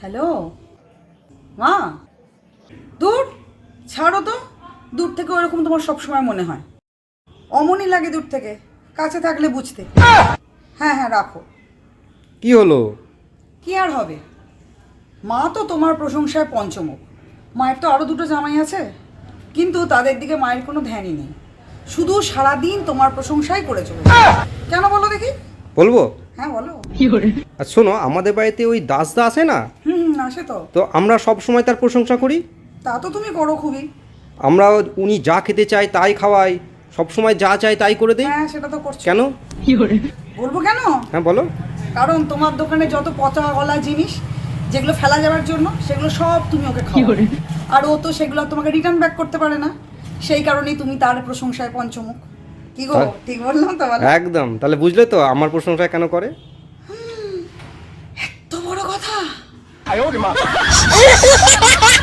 Hello? মা? দূর ছাড়ো তো। দূর থেকে ওরকম তোমার সবসময় মনে হয়। অমনই লাগে দূর থেকে কাছে থাকলে বুঝতে। হ্যাঁ হ্যাঁ রাখো। কি হলো? কি আর হবে? মা তো তোমার প্রশংসায় পঞ্চমুখ। মায়ের তো আরও দুটো জামাই আছে। কিন্তু তাদের দিকে মায়ের কোনো ধ্যানই নেই। শুধু সারাদিন তোমার প্রশংসাই করে চলেছে। কেন বলো দেখি? বলব? হ্যাঁ বলো। আর শোনো আমাদের বাড়িতে ওই দাসদা আছে না? আসে তো। তো আমরা সব সময় তার প্রশংসা করি। তা তো তুমি করো খুবই। আমরা উনি যা খেতে চায় তাই খাওয়াই সব সময় যা চাই তাই করে দিই। হ্যাঁ সেটা তো করছ। কেন? বলব কেন? হ্যাঁ বলো। কারণ তোমার দোকানে যত পচা গলা জিনিস যেগুলো ফেলা যাওয়ার জন্য সেগুলো সব তুমি ওকে খাও আর ও তো সেগুলো তোমাকে রিটার্ন ব্যাক করতে পারে না। সেই কারণেই তুমি তার প্রশংসায় পঞ্চমুখ। কি গো ঠিক বললাম তো বলো? একদম। তাহলে বুঝলে তো আমার প্রশংসা কেন করে? তো বড় কথা। 哎呦我的妈！